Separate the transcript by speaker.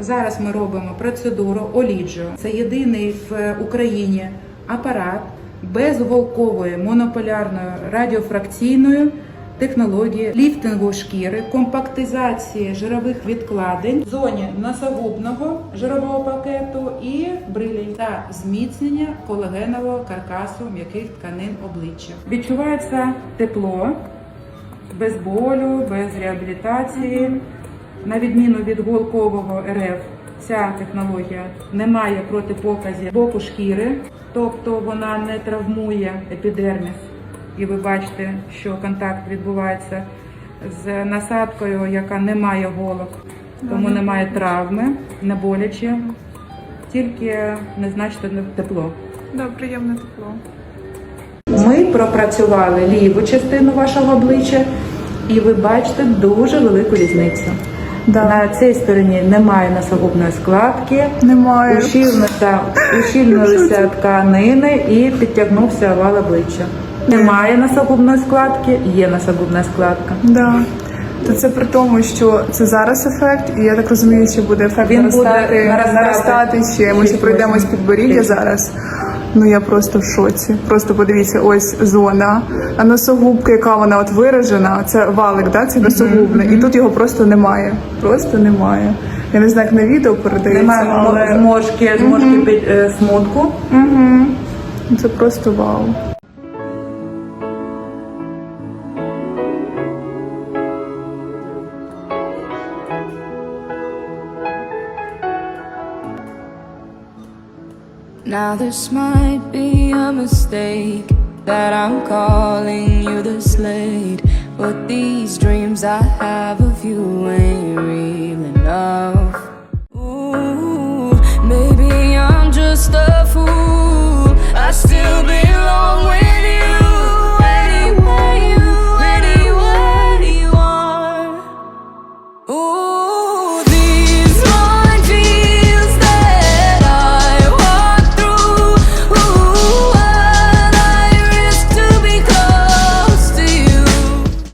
Speaker 1: Зараз ми робимо процедуру Оліджо. Це єдиний в Україні апарат безголкової монополярної радіофракційної технології ліфтингу шкіри, компактизації жирових відкладень в зоні носогубного жирового пакету і брилей та зміцнення колагенового каркасу м'яких тканин обличчя. Відчувається тепло без болю, без реабілітації. На відміну від голкового РФ, ця технологія не має протипоказів боку шкіри, тобто вона не травмує епідерміс. І ви бачите, що контакт відбувається з насадкою, яка не має голок, тому немає травми, не боляче, тільки незначне тепло.
Speaker 2: Да, приємне тепло.
Speaker 1: Ми пропрацювали ліву частину вашого обличчя, і ви бачите дуже велику різницю.
Speaker 2: Да.
Speaker 1: На цій стороні немає носогубної складки,
Speaker 2: Немає.
Speaker 1: ущільнилися, ущільнилися тканини і підтягнувся овал обличчя. Немає носогубної складки, є носогубна складка.
Speaker 2: Да. То це при тому, що це зараз ефект, і я так розумію, що буде ефект
Speaker 1: Він буде
Speaker 2: наростати,
Speaker 1: наростати.
Speaker 2: наростати ще. Ми ще пройдемось підборіддя зараз. Ну я просто в шоці. Просто подивіться, ось зона. А носогубка, яка вона от виражена, це валик, да? це носогубне. І тут його просто немає. Просто немає. Я не знаю, як на відео передається,
Speaker 1: Немає
Speaker 2: але
Speaker 1: зможки, зможки під е, смутку.
Speaker 2: Це просто вау.
Speaker 3: Now this might be a mistake that I'm calling you the slate, but these dreams I have of you ain't real